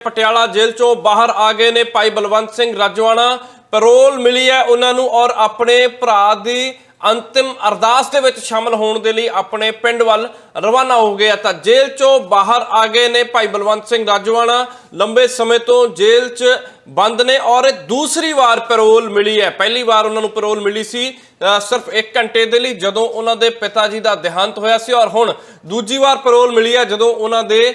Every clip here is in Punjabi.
ਪਟਿਆਲਾ ਜੇਲ੍ਹ ਚੋਂ ਬਾਹਰ ਆ ਗਏ ਨੇ ਭਾਈ ਬਲਵੰਤ ਸਿੰਘ ਰਾਜਵਾਨਾ ਪੈਰੋਲ ਮਿਲੀ ਹੈ ਉਹਨਾਂ ਨੂੰ ਔਰ ਆਪਣੇ ਭਰਾ ਦੀ ਅੰਤਿਮ ਅਰਦਾਸ ਦੇ ਵਿੱਚ ਸ਼ਾਮਲ ਹੋਣ ਦੇ ਲਈ ਆਪਣੇ ਪਿੰਡ ਵੱਲ ਰਵਾਨਾ ਹੋ ਗਏ ਤਾਂ ਜੇਲ੍ਹ ਚੋਂ ਬਾਹਰ ਆ ਗਏ ਨੇ ਭਾਈ ਬਲਵੰਤ ਸਿੰਘ ਰਾਜਵਾਨਾ ਲੰਬੇ ਸਮੇਂ ਤੋਂ ਜੇਲ੍ਹ 'ਚ ਬੰਦ ਨੇ ਔਰ ਦੂਸਰੀ ਵਾਰ ਪੈਰੋਲ ਮਿਲੀ ਹੈ। ਪਹਿਲੀ ਵਾਰ ਉਹਨਾਂ ਨੂੰ ਪੈਰੋਲ ਮਿਲੀ ਸੀ ਸਿਰਫ 1 ਘੰਟੇ ਦੇ ਲਈ ਜਦੋਂ ਉਹਨਾਂ ਦੇ ਪਿਤਾ ਜੀ ਦਾ ਦੇਹਾਂਤ ਹੋਇਆ ਸੀ ਔਰ ਹੁਣ ਦੂਜੀ ਵਾਰ ਪੈਰੋਲ ਮਿਲੀ ਹੈ ਜਦੋਂ ਉਹਨਾਂ ਦੇ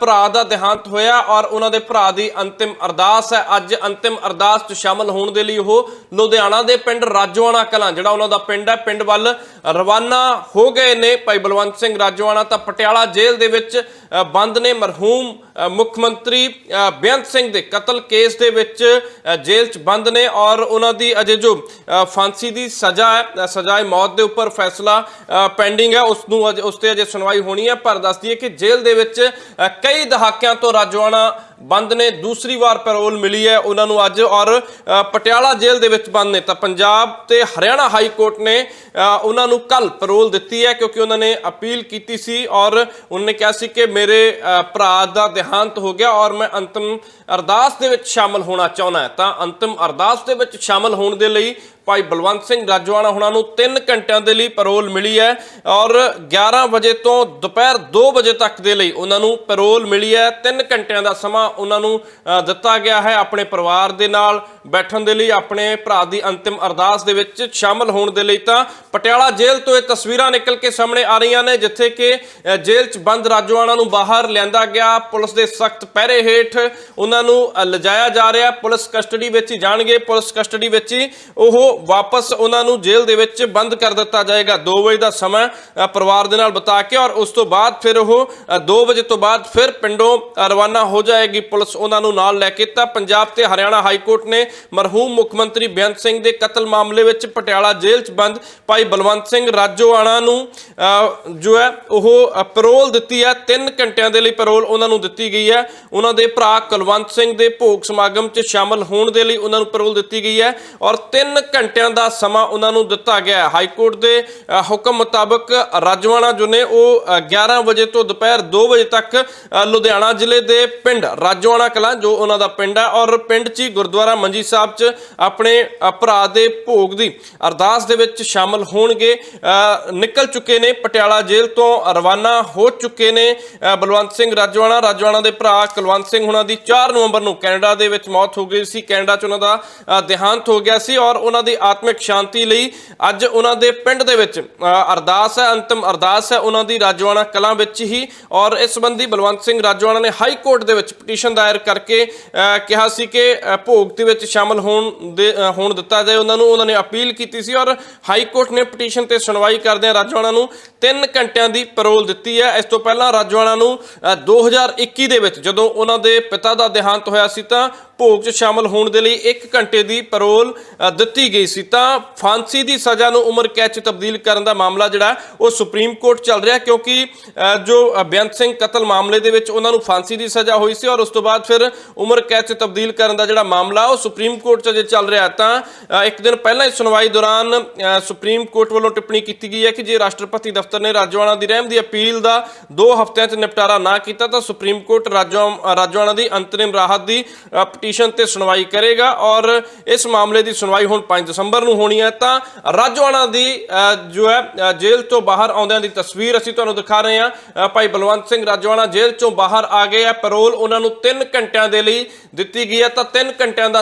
ਭਰਾ ਦਾ ਦੇਹਾਂਤ ਹੋਇਆ ਔਰ ਉਹਨਾਂ ਦੇ ਭਰਾ ਦੀ ਅੰਤਿਮ ਅਰਦਾਸ ਹੈ। ਅੱਜ ਅੰਤਿਮ ਅਰਦਾਸ 'ਚ ਸ਼ਾਮਲ ਹੋਣ ਦੇ ਲਈ ਉਹ ਲੁਧਿਆਣਾ ਦੇ ਪਿੰਡ ਰਾਜੋਆਣਾ ਕਲਾਂ, ਜਿਹੜਾ ਉਹਨਾਂ ਦਾ ਪਿੰਡ ਹੈ, ਪਿੰਡ ਵੱਲ ਰਵਾਨਾ ਹੋ ਗਏ ਨੇ। ਭਾਈ ਬਲਵੰਤ ਸਿੰਘ ਰਾਜੋਆਣਾ ਤਾਂ ਪਟਿਆਲਾ ਜੇਲ੍ਹ ਦੇ ਵਿੱਚ ਬੰਦ ਨੇ ਮਰਹੂਮ ਮੁੱਖ ਮੰਤਰੀ ਬੇਅੰਤ ਸਿੰਘ ਦੇ ਕਤਲ ਕੇਸ ਦੇ ਵਿੱਚ ਜੇਲ੍ਹ 'ਚ ਬੰਦ ਨੇ ਔਰ ਉਹਨਾਂ ਦੀ ਅਜੇ ਜੋ ਅ, ਫਾਂਸੀ ਦੀ ਸਜ਼ਾ ਹੈ ਸਜ਼ਾਏ ਮੌਤ ਦੇ ਉੱਪਰ ਫੈਸਲਾ ਪੈਂਡਿੰਗ ਹੈ। ਉਸ ਨੂੰ ਅਜੇ ਉਸ ਤੇ ਅਜੇ ਸੁਣਵਾਈ ਹੋਣੀ ਹੈ। ਪਰ ਦੱਸਦੀ ਹੈ ਕਿ ਜੇਲ੍ਹ ਦੇ ਵਿੱਚ ਕਈ ਦਹਾਕਿਆਂ ਤੋਂ ਰਾਜਵਾਨਾ ਬੰਦ ਨੇ, ਦੂਸਰੀ ਵਾਰ ਪੈਰੋਲ ਮਿਲੀ ਹੈ ਉਹਨਾਂ ਨੂੰ ਅੱਜ ਔਰ ਪਟਿਆਲਾ ਜੇਲ੍ਹ ਦੇ ਵਿੱਚ ਬੰਦ ਨੇ। ਤਾਂ ਪੰਜਾਬ ਤੇ ਹਰਿਆਣਾ ਹਾਈ ਕੋਰਟ ਨੇ ਉਹਨਾਂ ਨੂੰ ਕੱਲ ਪੈਰੋਲ ਦਿੱਤੀ ਹੈ ਕਿਉਂਕਿ ਉਹਨਾਂ ਨੇ ਅਪੀਲ ਕੀਤੀ ਸੀ ਔਰ ਉਹਨਾਂ ਨੇ ਕਿਹਾ ਸੀ ਕਿ ਮੇਰੇ ਭਰਾ ਦਾ ਦੇਹਾਂਤ ਹੋ ਗਿਆ ਔਰ ਮੈਂ ਅੰਤਿਮ ਅਰਦਾਸ ਦੇ ਵਿੱਚ ਸ਼ਾਮਲ ਹੋਣਾ ਚਾਹੁੰਦਾ ਤਾਂ ਅੰਤਿਮ ਅਰਦਾਸ ਦੇ ਵਿੱਚ ਸ਼ਾਮਲ ਹੋਣ ਦੇ ਲਈ ਭਾਈ ਬਲਵੰਤ ਸਿੰਘ ਰਾਜਵਾਨਾ ਉਹਨਾਂ ਨੂੰ 3 ਘੰਟਿਆਂ ਦੇ ਲਈ ਪੈਰੋਲ ਮਿਲੀ ਹੈ ਔਰ 11 ਵਜੇ ਤੋਂ ਦੁਪਹਿਰ 2 ਵਜੇ ਤੱਕ ਦੇ ਲਈ ਉਹਨਾਂ ਨੂੰ ਪੈਰੋਲ ਮਿਲੀ ਹੈ। 3 ਘੰਟਿਆਂ ਦਾ ਸਮਾਂ ਉਹਨਾਂ ਨੂੰ ਦਿੱਤਾ ਗਿਆ ਹੈ ਆਪਣੇ ਪਰਿਵਾਰ ਦੇ ਨਾਲ ਬੈਠਣ ਦੇ ਲਈ ਆਪਣੇ ਭਰਾ ਦੀ ਅੰਤਿਮ ਅਰਦਾਸ ਦੇ ਵਿੱਚ ਸ਼ਾਮਲ ਹੋਣ ਦੇ ਲਈ ਤਾਂ ਪਟਿਆਲਾ ਜੇਲ੍ਹ ਤੋਂ ਇਹ ਤਸਵੀਰਾਂ ਨਿਕਲ ਕੇ ਸਾਹਮਣੇ ਆ ਰਹੀਆਂ ਨੇ ਜਿੱਥੇ ਕਿ ਜੇਲ੍ਹ 'ਚ ਬੰਦ ਰਾਜਵਾਨਾ ਨੂੰ ਬਾਹਰ ਲਿਆਂਦਾ ਗਿਆ। ਪੁਲਿਸ ਦੇ ਸਖਤ ਪਹਿਰੇ ਹੇਠ ਉਹਨਾਂ ਨੂੰ ਅ, ਲਿਜਾਇਆ ਜਾ ਰਿਹਾ। ਪੁਲਿਸ ਕਸਟਡੀ ਵਿੱਚ ਹੀ ਜਾਣਗੇ। ਪੁਲਿਸ ਕਸਟਡੀ ਵਿੱਚ ਹੀ ਉਹ ਵਾਪਸ ਉਹਨਾਂ ਨੂੰ ਜੇਲ੍ਹ ਦੇ ਵਿੱਚ ਬੰਦ ਕਰ ਦਿੱਤਾ ਜਾਏਗਾ। 2 ਵਜੇ ਦਾ ਸਮਾਂ ਪਰਿਵਾਰ ਦੇ ਨਾਲ ਬਿਤਾ ਕੇ ਔਰ ਉਸ ਤੋਂ ਬਾਅਦ ਫਿਰ ਉਹ 2 ਵਜੇ ਤੋਂ ਬਾਅਦ ਫਿਰ ਪਿੰਡੋਂ ਰਵਾਨਾ ਹੋ ਜਾਏਗੀ ਪੁਲਿਸ ਉਹਨਾਂ ਨੂੰ ਨਾਲ ਲੈ ਕੇ। ਤਾਂ ਪੰਜਾਬ ਤੇ ਹਰਿਆਣਾ ਹਾਈ ਕੋਰਟ ਨੇ ਮਰਹੂਮ ਮੁੱਖ ਮੰਤਰੀ ਬੇਅੰਤ ਸਿੰਘ ਦੇ ਕਤਲ ਮਾਮਲੇ ਵਿੱਚ ਪਟਿਆਲਾ ਜੇਲ੍ਹ 'ਚ ਬੰਦ। ਭਾਈ ਬਲਵੰਤ ਸਿੰਘ ਰਾਜੋਆਣਾ ਨੂੰ ਜੋ ਹੈ, ਉਹ ਪੈਰੋਲ ਦਿੱਤੀ ਹੈ। 3 ਘੰਟਿਆਂ ਦੇ ਲਈ ਪੈਰੋਲ ਉਹਨਾਂ ਨੂੰ ਦਿੱਤੀ ਗਈ ਹੈ। ਉਹਨਾਂ ਦੇ ਭਰਾ ਕੁਲਵੰਤ ਸਿੰਘ ਦੇ ਭੋਗ ਸਮਾਗਮ 'ਚ ਸ਼ਾਮਲ ਹੋਣ ਦੇ ਲਈ ਉਹਨਾਂ ਨੂੰ ਪੈਰੋਲ ਦਿੱਤੀ ਗਈ ਹੈ। ਔਰ 3 ਘੰਟਿਆਂ ਦਾ ਸਮਾਂ ਉਹਨਾਂ ਨੂੰ ਦਿੱਤਾ ਗਿਆ ਹਾਈ ਕੋਰਟ ਦੇ ਹੁਕਮ ਮੁਤਾਬਕ ਰਾਜਵਾਨਾ ਜੋ ਨੇ ਉਹ ਅ, 11 ਵਜੇ ਤੋਂ ਦੁਪਹਿਰ 2 ਵਜੇ ਤੱਕ ਲੁਧਿਆਣਾ ਜ਼ਿਲ੍ਹੇ ਦੇ ਪਿੰਡ ਰਾਜਵਾਨਾ ਕਲਾਂ ਜੋ ਉਹਨਾਂ ਦਾ ਪਿੰਡ ਹੈ ਔਰ ਪਿੰਡ 'ਚ ਹੀ ਗੁਰਦੁਆਰਾ ਮੰਜੀ ਸਾਹਿਬ 'ਚ ਆਪਣੇ ਭਰਾ ਦੇ ਭੋਗ ਦੀ ਅਰਦਾਸ ਦੇ ਵਿੱਚ ਸ਼ਾਮਲ ਹੋਣਗੇ। ਨਿਕਲ ਚੁੱਕੇ ਨੇ ਪਟਿਆਲਾ ਜੇਲ੍ਹ ਤੋਂ ਰਵਾਨਾ ਹੋ ਚੁੱਕੇ ਨੇ ਬਲਵੰਤ ਸਿੰਘ ਰਾਜਵਾਨਾ। ਰਾਜਵਾਨਾ ਦੇ ਭਰਾ ਕੁਲਵੰਤ ਸਿੰਘ ਹੁਣਾਂ ਦੀ 4 ਨਵੰਬਰ ਨੂੰ ਕੈਨੇਡਾ ਦੇ ਵਿੱਚ ਮੌਤ ਹੋ ਗਈ ਸੀ। ਕੈਨੇਡਾ 'ਚ ਉਹਨਾਂ ਦਾ ਦੇਹਾਂਤ ਹੋ ਗਿਆ ਸੀ ਔਰ ਉਹਨਾਂ ਦੀ ਆਤਮਿਕ ਸ਼ਾਂਤੀ ਲਈ ਅੱਜ ਉਹਨਾਂ ਦੇ ਪਿੰਡ ਦੇ ਵਿੱਚ ਅ, ਅਰਦਾਸ ਹੈ ਅੰਤਿਮ ਅਰਦਾਸ ਹੈ ਉਹਨਾਂ ਦੀ ਰਾਜਵਾਨਾ ਕਲਾਂ ਵਿੱਚ ਹੀ। ਔਰ ਇਸ ਸੰਬੰਧੀ ਬਲਵੰਤ ਸਿੰਘ ਰਾਜਵਾਨਾ ਨੇ ਹਾਈ ਕੋਰਟ ਦੇ ਵਿੱਚ ਪਟੀਸ਼ਨ ਦਾਇਰ ਕਰਕੇ ਕਿਹਾ ਸੀ ਕਿ ਭੋਗ ਦੇ ਵਿੱਚ ਸ਼ਾਮਲ ਹੋਣ ਦੇ ਹੋਣ ਦਿੱਤਾ ਜਾਏ। ਉਹਨਾਂ ਨੂੰ ਉਹਨਾਂ ਨੇ ਅਪੀਲ ਕੀਤੀ ਸੀ ਔਰ ਹਾਈ ਕੋਰਟ ਨੇ ਪਟੀਸ਼ਨ ਤੇ ਸੁਣਵਾਈ ਕਰਦਿਆਂ ਰਾਜਵਾਨਾ ਨੂੰ 3 ਘੰਟਿਆਂ ਦੀ ਪੈਰੋਲ ਦਿੱਤੀ ਹੈ। ਇਸ ਤੋਂ ਪਹਿਲਾਂ ਰਾਜਵਾਨਾ ਨੂੰ ਅ, 2021 ਦੇ ਵਿੱਚ ਜਦੋਂ ਉਹਨਾਂ ਦੇ ਪਿਤਾ ਦਾ ਦੇਹਾਂਤ ਹੋਇਆ ਸੀ ਤਾਂ ਭੋਗ 'ਚ ਸ਼ਾਮਲ ਹੋਣ ਦੇ ਲਈ 1 ਘੰਟੇ ਦੀ ਪੈਰੋਲ ਦਿੱਤੀ ਗਈ ਸੀ। ਤਾਂ ਫਾਂਸੀ ਦੀ ਸਜ਼ਾ ਨੂੰ ਉਮਰ ਕੈਦ 'ਚ ਤਬਦੀਲ ਕਰਨ ਦਾ ਮਾਮਲਾ ਜਿਹੜਾ, ਉਹ ਸੁਪਰੀਮ ਕੋਰਟ ਚੱਲ ਰਿਹਾ ਕਿਉਂਕਿ ਜੋ ਬੇਅੰਤ ਸਿੰਘ ਕਤਲ ਮਾਮਲੇ ਦੇ ਵਿੱਚ ਉਹਨਾਂ ਨੂੰ ਫਾਂਸੀ ਦੀ ਸਜ਼ਾ ਹੋਈ ਸੀ ਔਰ ਉਸ ਤੋਂ ਬਾਅਦ ਫਿਰ ਉਮਰ ਕੈਦ 'ਚ ਤਬਦੀਲ ਕਰਨ ਦਾ ਜਿਹੜਾ ਮਾਮਲਾ, ਉਹ ਸੁਪਰੀਮ ਕੋਰਟ 'ਚ ਜੇ ਚੱਲ ਰਿਹਾ। ਤਾਂ ਇੱਕ ਦਿਨ ਪਹਿਲਾਂ ਹੀ ਸੁਣਵਾਈ ਦੌਰਾਨ ਸੁਪਰੀਮ ਕੋਰਟ ਵੱਲੋਂ ਟਿੱਪਣੀ ਕੀਤੀ ਗਈ ਹੈ ਕਿ ਜੇ ਰਾਸ਼ਟਰਪਤੀ ਦਫ਼ਤਰ ਨੇ ਰਾਜਵਾਨਾ ਦੀ ਰਹਿਮ ਦੀ ਅਪੀਲ ਦਾ 2 ਹਫ਼ਤਿਆਂ 'ਚ ਨਿਪਟਾਰਾ ਨਾ ਕੀਤਾ, ਤਾਂ ਸੁਪਰੀਮ ਕੋਰਟ ਰਾਜਵਾ ਰਾਜਵਾਨਾ ਦੀ ਅੰਤਰਿਮ ਰਾਹਤ ਦੀ ਪਟੀਸ਼ਨ ਤੇ ਸੁਣਵਾਈ ਕਰੇਗਾ ਔਰ ਇਸ ਮਾਮਲੇ ਦੀ ਸੁਣਵਾਈ ਹੁਣ 5 ਦਸੰਬਰ ਨੂੰ ਹੋਣੀ ਹੈ ਤਾਂ ਰਾਜਵਾਨਾ ਦੀ ਅ, ਜੋ ਹੈ ਜੇਲ੍ਹ ਤੋਂ ਬਾਹਰ ਆਉਂਦਿਆਂ ਦੀ ਤਸਵੀਰ ਅਸੀਂ ਤੁਹਾਨੂੰ ਦਿਖਾ ਰਹੇ ਹਾਂ। ਭਾਈ ਬਲਵੰਤ ਸਿੰਘ ਰਾਜਵਾਨਾ ਜੇਲ੍ਹ ਚੋਂ ਬਾਹਰ ਆ ਗਏ ਆ ਪੈਰੋਲ ਉਹਨਾਂ ਨੂੰ 3 ਘੰਟਿਆਂ ਦੇ ਲਈ ਦਿੱਤੀ ਗਈ ਹੈ ਤਾਂ 3 ਘੰਟਿਆਂ ਦਾ